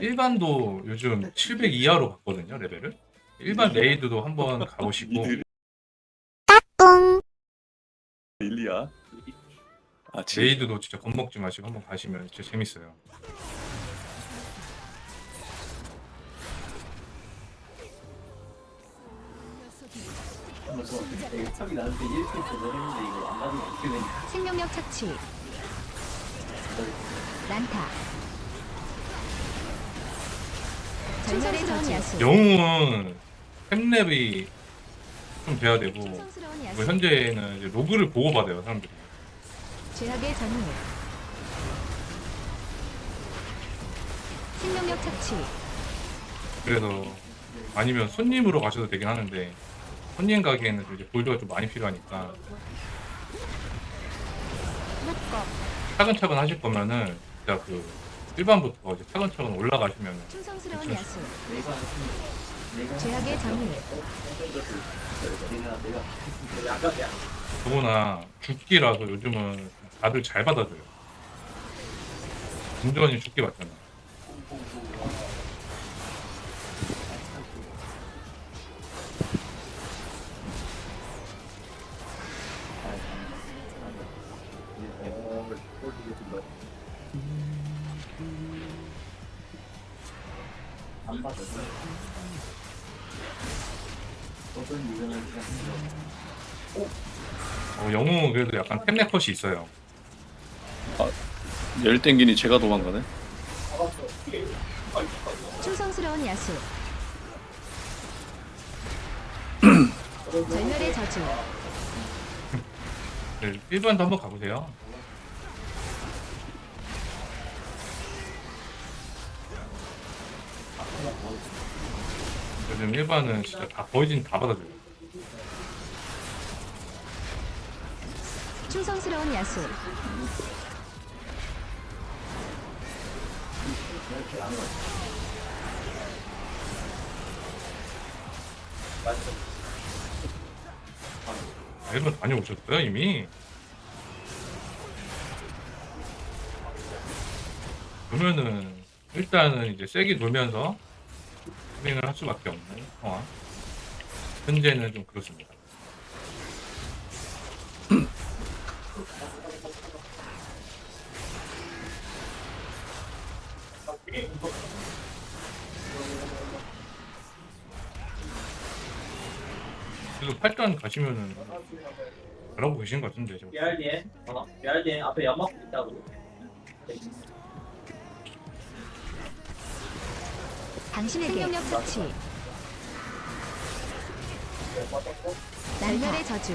일반도 요즘 700 이하로 갔거든요 레벨을. 일반 레이드도 한번 가보시고 일리야. 아, 지 레이드도 진짜 겁먹지 마시고 한번 가시면 진짜 재밌어요. 탑이 나한테 이렇게 도전했는데 이거 안 맞으면 어떻게 되냐 생명력 착취 난타 영웅은 템랩이 좀 돼야 되고 충성스러운 뭐 야수 현재는 이제 로그를 보고 받아요 사람들이. 죄악의 전율 생명력 착취. 그래서 아니면 손님으로 가셔도 되긴 하는데 손님 가기에는 좀 이제 골드가 좀 많이 필요하니까. 차근차근 하실 거면은 진짜 그 일반부터 이제 차근차근 올라가시면은 충성스러운 야수 아까 내가 더구나 죽기라서 요즘은 다들 잘 받아줘요. 김주원이 죽기 맞잖아. 안 받아 어떤 유명한 시간 어, 영웅은 그래도 약간 템랩 컷이 있어요. 열 땡기니 제가 도망가네. 충성스러운 야수 절멸의 저주 네, 일반도 한번 가보세요. 요즘 일반은 진짜 다 거의 다 받아줘요. 충성스러운 야수 아, 일반 다녀오셨어요 이미? 그러면은 일단은 이제 세게 돌면서 수행을 할 수밖에 없는 상황. 현재는 좀 그렇습니다. 그래도 8단 가시면은 잘하고 계신 것 같은데 제가. BRD에 어 BRD에 앞에 연막 있다고 당신에게 생명력 착취 날멸의 저주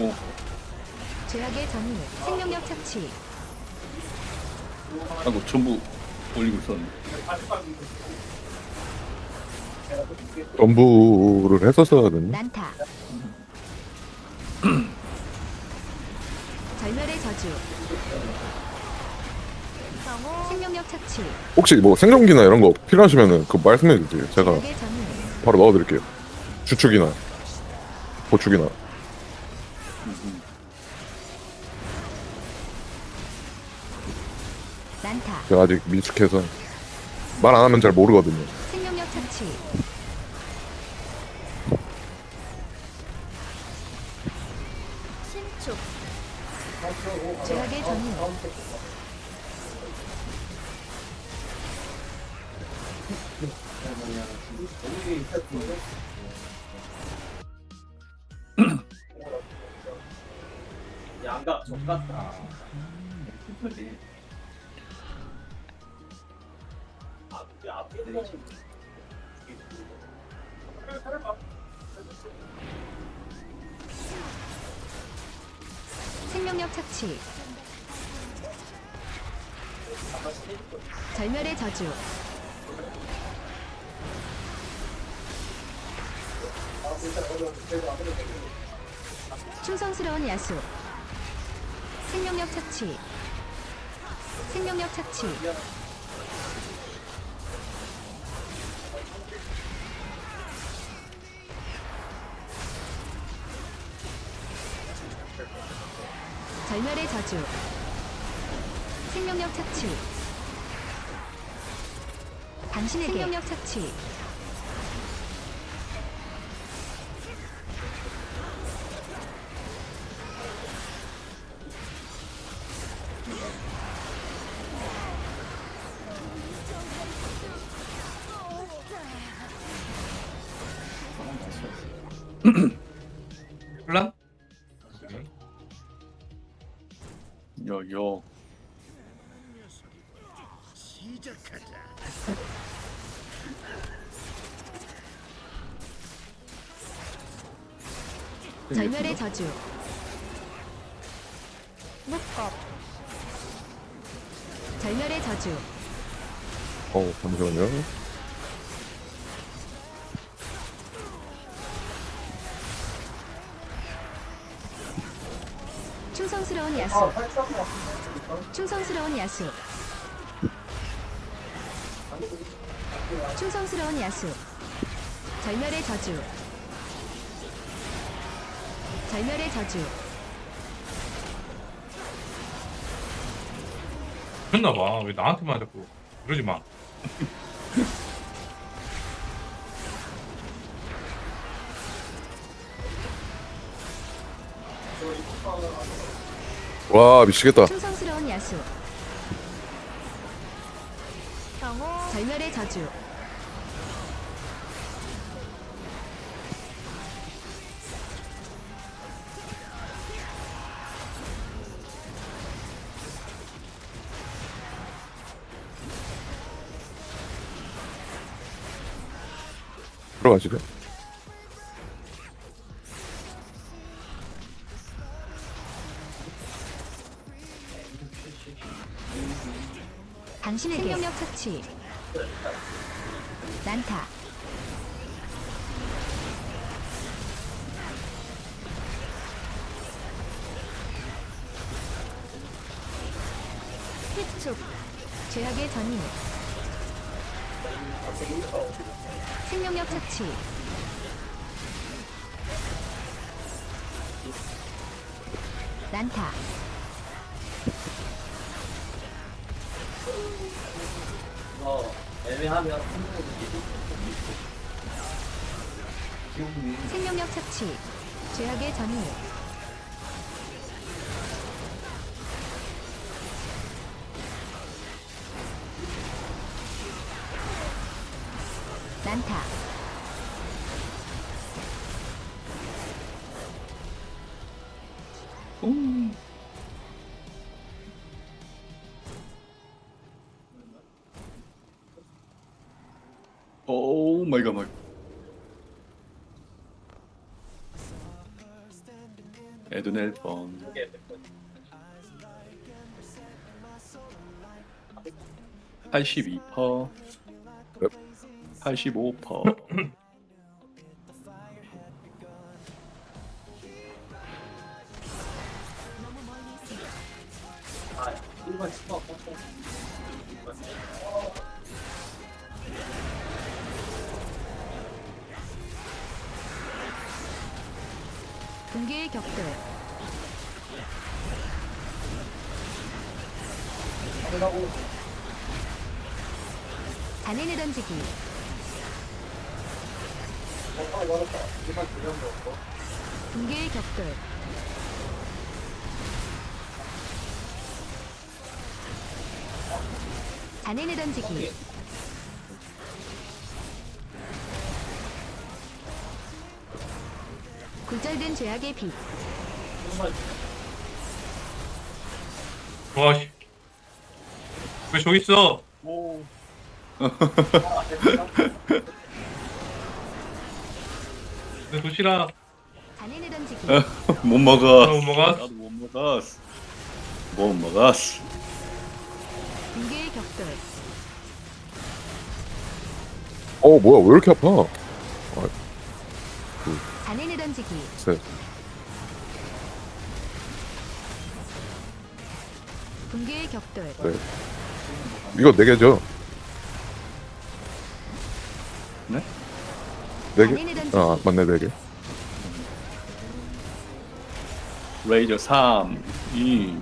오, 죄악의 전율 생명력 착취 아이고 전부 올리고 있었네. 전부를 했었어야 됐네. 난타 절멸의 저주 생명력 착취 혹시 뭐 생존기나 이런 거 필요하시면은 그 말씀해 주세요. 제가 전율 바로 넣어드릴게요. 주축이나 보축이나. 난타 제가 아직 미숙해서 말 안 하면 잘 모르거든요. 생명력 착취. 절멸의 저주. 충성스러운 야수. 생명력 착취. 생명력 착취 저주 생명력 착취. 당신에게 생명력 착취 여여 절멸의 저주. 묶업 절멸의 저주. 어 잠시만요. 충성스러운 야수. 충성스러운 야수. 충성스러운 야수. 절멸의 저주. 절멸의 저주. 됐나봐. 왜 나한테만 자꾸 그러지 마. 와 미치겠다. 충성스러운 야수 절멸의 저주 들어가시죠. 착취 난타. 흡축. 죄악의 전임 생명력 착취. 난타 생명력 착취 죄악의 전임 오 마이 갓 마이 에드넬 번 82퍼. 85퍼 잔인의 던지기 굴절된 죄악의 빛 와, 씨. 왜 저기 있어? 내 도시락. 잔인의 던지기 못 먹어 못 먹어? 나도 못 먹었어 못 먹었어 어 뭐야 왜 이렇게 아파? 잔인의 던지기 셋. 붕괴의 격돌 네. 이거 네 개죠? 네? 네 개? 던지기 아 맞네 네 개. 레이저 3, 2,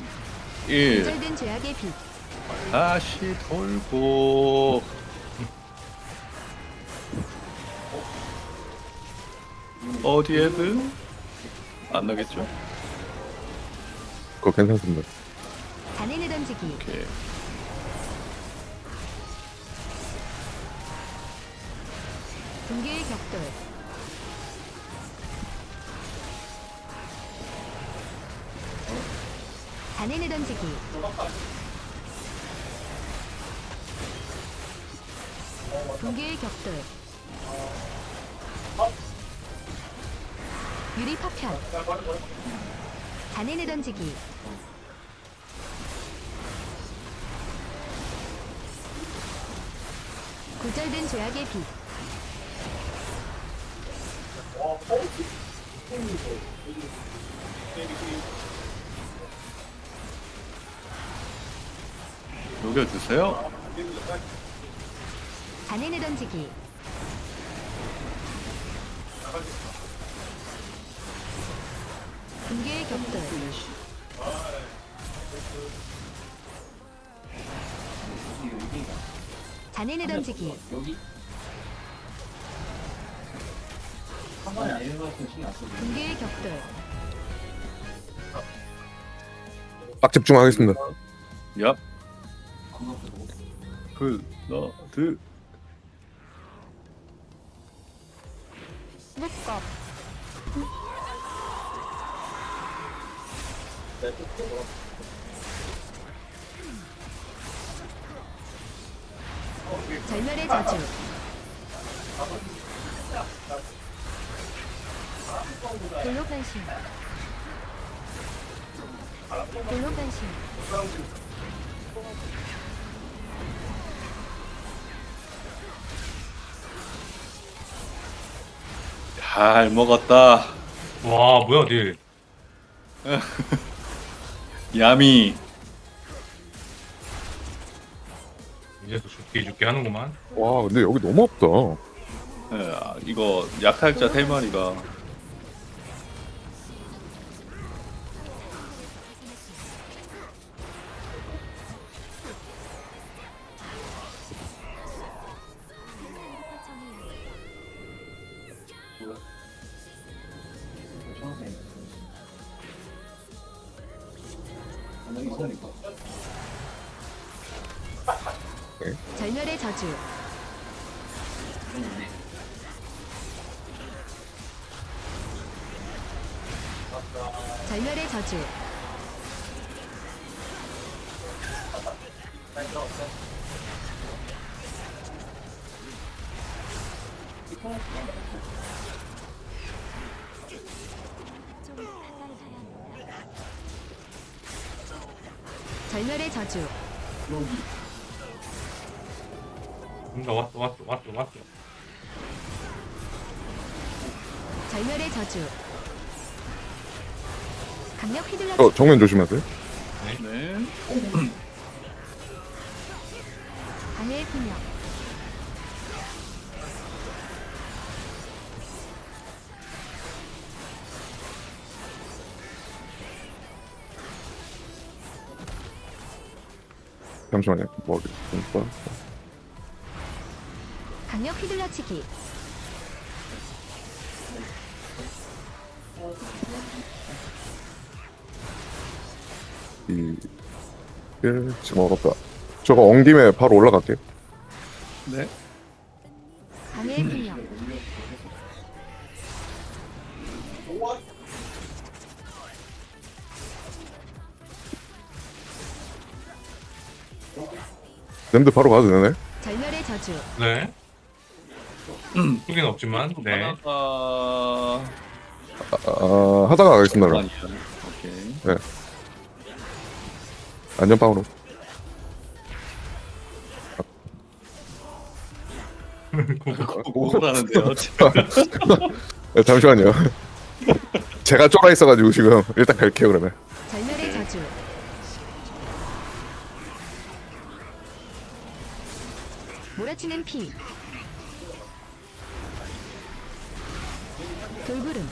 1. 구절된 죄악의 빛 다시 돌고. 어디에든 안 나겠죠? 그거 괜찮습니다. 잔해내 던지기 오케이. 붕괴의 격돌 잔해내 던지기 붕괴의 격돌 유리 파편. 잔해내 던지기. 구절된 죄악의 빛. 녹여 드세요. 잔해내 던지기 붕괴의 격돌 잔해내 던지기 여기 한번 신경 안 붕괴의 격돌 딱 집중하겠습니다. 얍. 건강도 블러드. 묶업 절멸의 저주. 돌로 변신. 돌로 변신. 잘 먹었다. 와 뭐야 딜 야미. 이제서 죽게 죽게 하는구만 와, 근데 여기 너무 없다. 예, 아, 이거 약탈자 세 마리가 처음에 절멸의 저주. 절멸의 저주 절멸의 저주. 뭔가 왔어 왔어 왔어 왔어. 절멸의 저주. 강력 휘둘러 어, 정면 조심하세요. 네. 강의 피명 잠시만요. 뭐 하겠습니까? 강력 휘둘러치기 이, 일, 지금 어렵다. 저거 온 김에 바로 올라갈게요. 네. 냄새 바로 가도 되네? 절멸의 저주 네 후기는 없지만 네 하나가 아, 하다가 가겠습니다. 그럼. 아니야. 오케이. 안전빵으로. 고고라는데요. 네, 잠시만요. 제가 쫄아 있어가지고 지금 일단 갈게요 그러면. 넘치는 피 돌구름.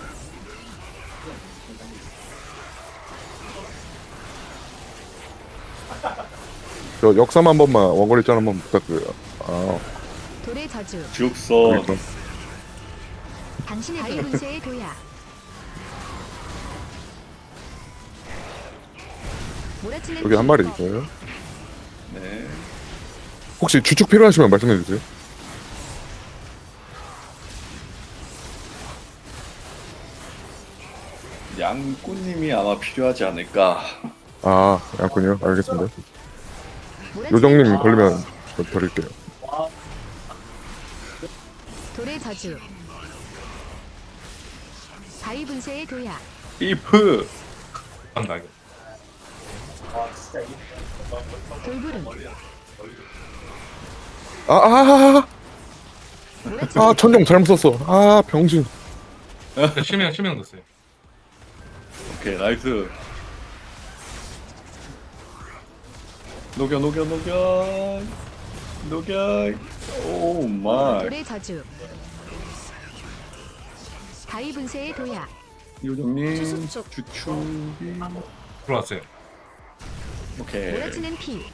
저 역삼 한 번만 원거리 짠 한 번 부탁드려요. 아, 돌의 저주. 죽소 그러니까. 당신의 바위 분쇄의 도야. 여기 한 마리 있어요. 네. 혹시 주축 필요하시면 말씀해 주세요. 양꾼님이 아마 필요하지 않을까 아, 양군요. 알겠습니다. 요정님 피. 걸리면 저 드릴게요. 돌의 저주 바위 분쇄의 도약 이프. 돌부름 아, 아, 아, 아, 아, 천정 잘못 썼어. 아, 병신. 일단 실명 실명 넣었어요. 오케이 나이스 녹여 녹여 녹여 녹여 오 마이 돌의 저주 바위 분쇄의 도약 요정님. 주축이 들어왔어요. 오케이 몰아치는 피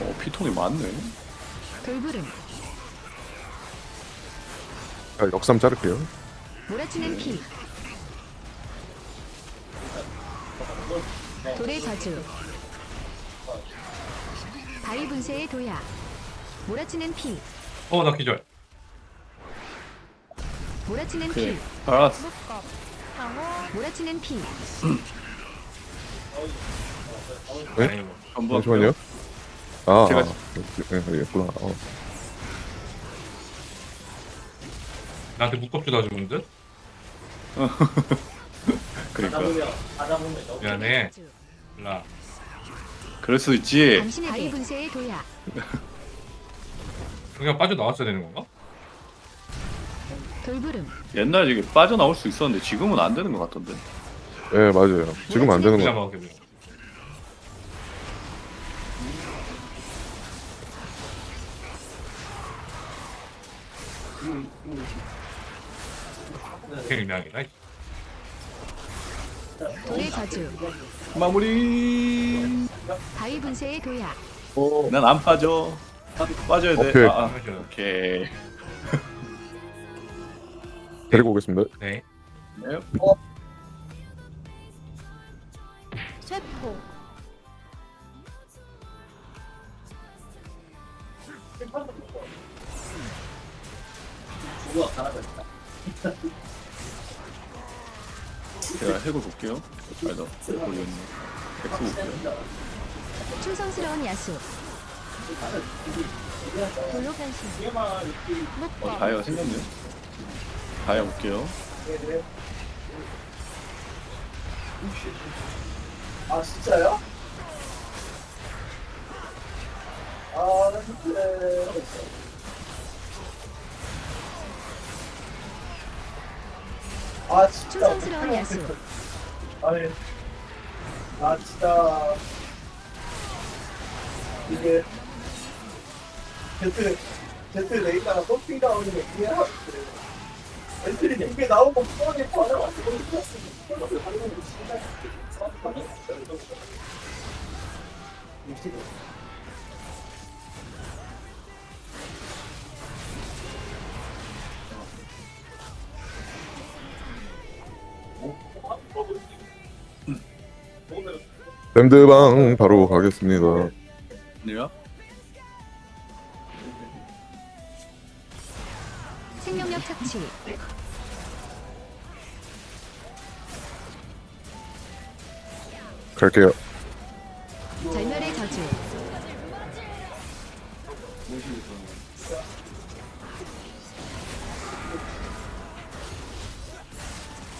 어 피통이 많네. 돌부름. 자, 역삼 자를게요. 몰아치는 피. 돌의 저주. 바위 분쇄의 도약 몰아치는 피. 어나 기절. 몰아치는 피 알았어 몰아치는 피 네? 한번 잠시만요. 아, 제가- 아, 네, 있구나. 어. 나한테 묶업주다 주는 듯. 그러니까 미안해. 몰라. 그럴 수 있지 당신의 바위 분쇄의 도약 그냥 빠져 나왔어야 되는 건가? 돌부름. 옛날에 이게 빠져나올 수 있었는데 지금은 안 되는 것 같던데. 네, 맞아요. 지금 안 되는 거. 굉장이다. 돌의 저주. 마무리. 바위 분쇄의 도약 난 안 빠져. 빠져야 돼. 오케이. 아, 아, 오케이 데리고 오겠습니다. 네. 네. 쇠포 제가 해고 볼게요 아니다 걸렸네 백수 볼게요 충성스러운 야수 돌로 변신 어 다이아가 생겼네 다 이아 볼게요 아 진짜요? 아, 나 진짜. 아 진짜. 충성스러운 야수 아니, 아 진짜 이게 제트 제트 서핑 나오는 게 이해하고 엔트리 나오고 뻔히 바로 왔고 밴드방 바로 가겠습니다. 네요 갈게요. 절멸의 저주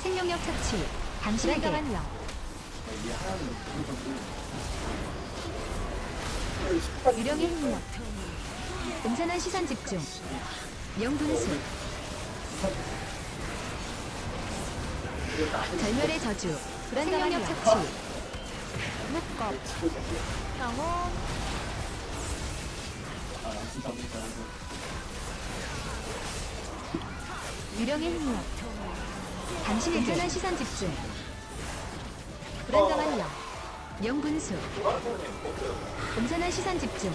생명력 착취. 당신에게. 만명 유령의 힘력. 음산한 시선 집중. 명분수. 절멸의 저주. 생명력 착취 묶업 유령의 힘력 당신의 전한 시선 집중. 불안정한 영. 영분수. 온전한 시선 집중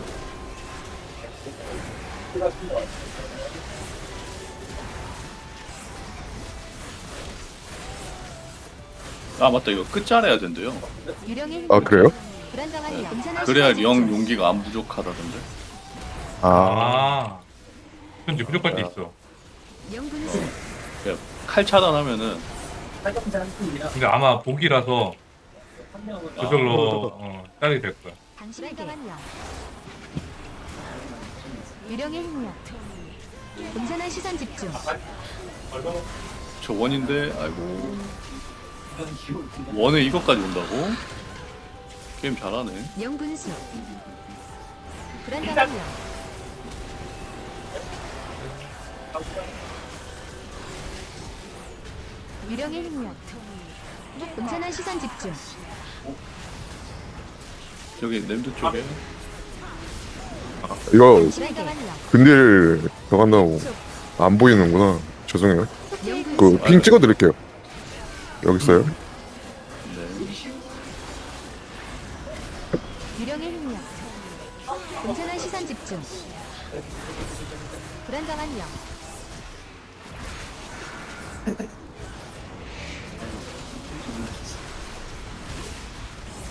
아 맞다 이거 끝자래야 된대요. 유령의 아 그래요? 불안정한 온전한 그래야 영. 용기가 안 부족하다던데. 아 아. 현재 부족할 때 야. 있어. 영분수 그냥 칼 차단하면은 근데 아마 복이라서 그걸로 아. 어, 딸이 될 거야. 당신에게 유령의 힘력 온전한 시선 집중 저 원인데 아이고 원에 이것까지 온다고? 게임 잘하네. 영분수. 영 유령의 힘력 온전한 시선 집중. 저기 냄새 쪽에? 이거 근딜 더 간다고 안 보이는구나. 죄송해요. 영분수. 그 핑 찍어드릴게요 여기 있어요? 네. 유령의 힘력. 온전한 시선 집중. 불안정한 영.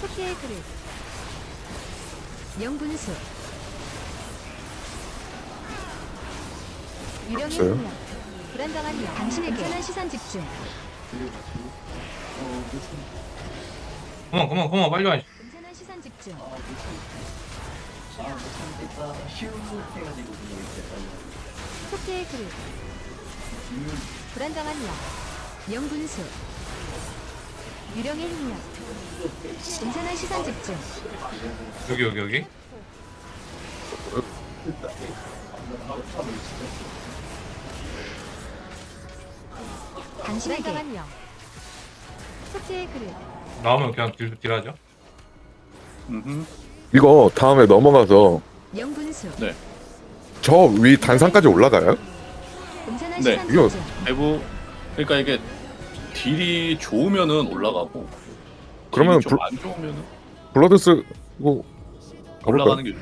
토끼의 그릇. 영분수. 유령의 없어요? 힘력. 불안정한 영. 당신에게 온전한 시선 집중 그만 그만 그만 빨리 와. 온전한 시선 집중. 토끼의 그릇 불안정한 영 영분수 유령의 힘력. 온전한 시선 집중. 여기 여기 여기. 당신에게. 영 토끼의 그릇 나오면 그냥 딜 딜하죠. 음흠. 이거 다음에 넘어가서 영분수 네. 저 위 단상까지 올라가요? 네, 이거- 대부 그러니까 이게 딜이 좋으면은 올라가고 그러면 불- 좀안 좋으면은 블러드 쓰고 가볼까요? 올라가는 게 좋-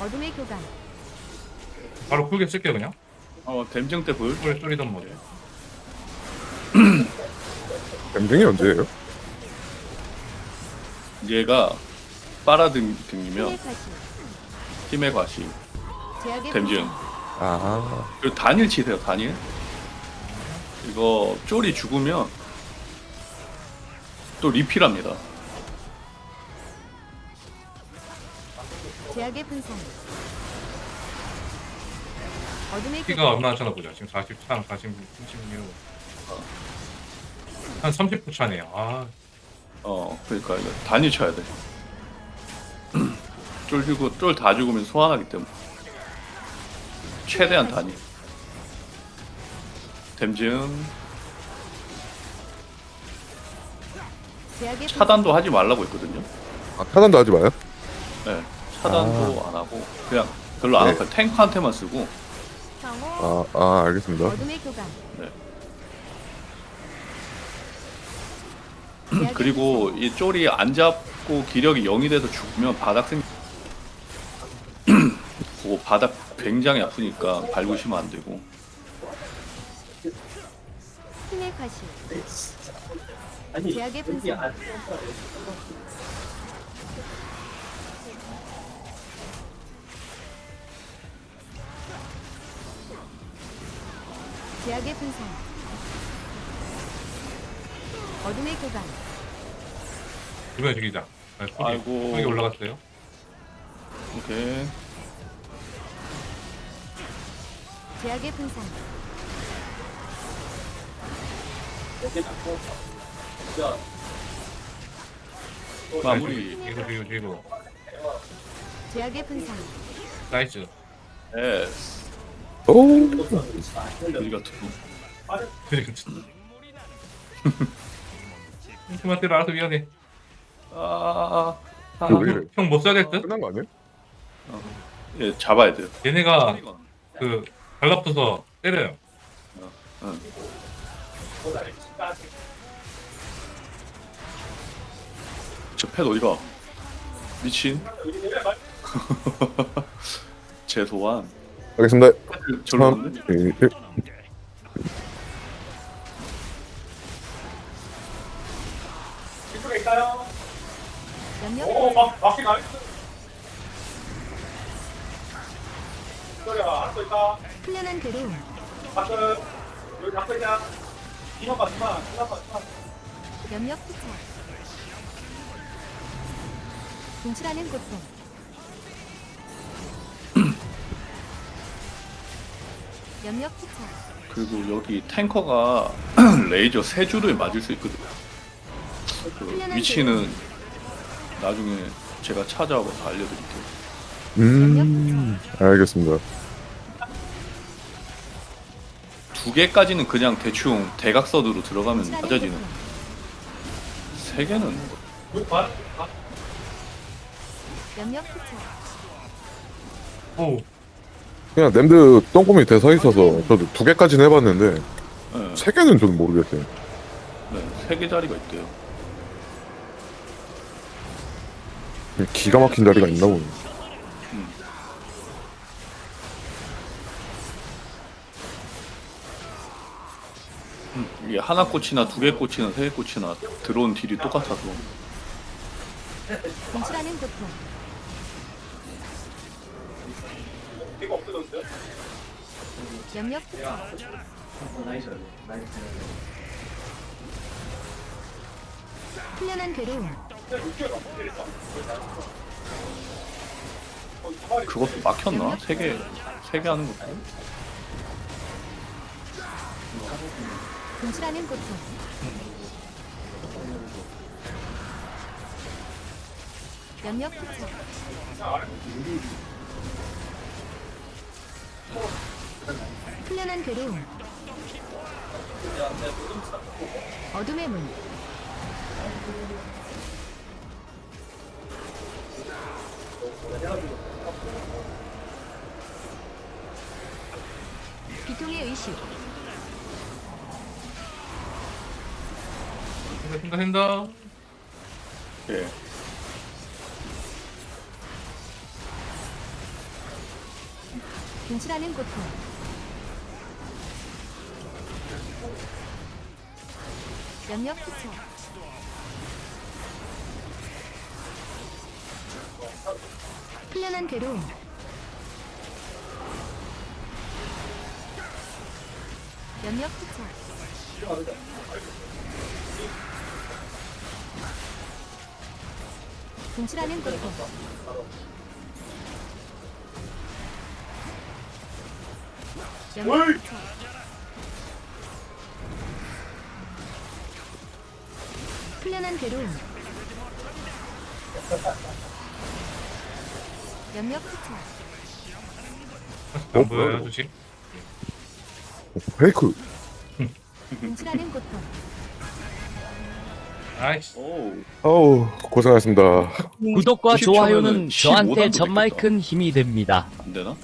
어둠의 교감 바로 쿨게 쓸게요 그냥. 어 댐증 때 보여 쿨 쏠리던 모드. 뱀등이 언제예요? 얘가 빨아등이면 힘의 과시 분산, 아. 그리고 단일 치세요 단일 이거 쫄이 죽으면 또 리필합니다. 제약의 분산 어둠의 피가 얼마나 차나 보자. 지금 43, 46, 36. 한 30분 차네요. 아, 어 그러니까 이거 단일 쳐야 돼. 쫄 죽고 쫄 다 죽으면 소환하기 때문에 최대한. 댐증 제약의 분산, 차단도 하지 말라고 했거든요. 아, 차단도 하지 마요? 네, 차단도 안 하고 그냥 별로 안 네. 하고 탱크한테만 쓰고 경호 아, 아 알겠습니다 어둠의 교감 네. 그리고 이 쫄이 안 잡고 기력이 0이 돼서 죽으면 바닥 생. 그거 바닥 굉장히 아프니까 밟으시면 안 되고. 아니 제약의 분산 제약의 분산 어둠의 교감 이번에 죽이자. 아, 쿨이, 아이고. 쿨이 올라갔어요. 오케이. 제약의 분산 진짜 마무리. 뒤로 뒤로 뒤로. 제약의 분산 나이스. 에스. 오 우리 같은 거. 그만 때려 알아서 미안해. 아, 아, 이거 왜 이래? 형못 쏴야 될 듯? 끝난 거 아니야? 예, 잡아야 돼요. 얘네가 그 달라붙어서 때려요. 응. 저팻 어디가? 미친. 최소한 알겠습니다. 절로 삼, 갔네. 이, 일. 있다. 훈련한 이만. 염력 투하 분출하는 고통 염력 그리고 여기 탱커가 레이저 세 줄을 맞을 수 있거든요. 그 위치는 나중에 제가 찾아와서 알려드릴게요. 음, 알겠습니다. 두 개까지는 그냥 대충 대각선으로 들어가면 맞아지는. 세 개는. 염력 투하 오, 그냥 램드 똥꼬 밑에 서 있어서 저도 두 개까지는 해봤는데 네, 세 개는 저는 모르겠어요. 네, 세개 자리가 있대요. 기가 막힌 자리가 있나 보네. 이게 하나 꽂히나 두 개 꽂히나 세 개 꽂히나 들어온 딜이 똑같아서 분출하는 고통 염력 투하 훈련한 괴로움. 그것도 막혔나? 세 개 세 개 하는 것도? 분출하는 고통. 염력 투하 훈련한 괴로움 어둠의 문 비통의 의식 된다, 된다. 예. 분출하는 고통 염력 투척 훈련한 괴로움. 염력 투척 분출하는 고통 염력 투척 훈련한 괴로움 염력 투척 안 어, 보여요, 뭐야, 아저씨? 페이크. 분출하는 고통 아이씨. 오. 어우 고생하셨습니다. 구독과 90 초면은 좋아요는 15 저한테 정말. 큰 힘이 됩니다. 안 되나?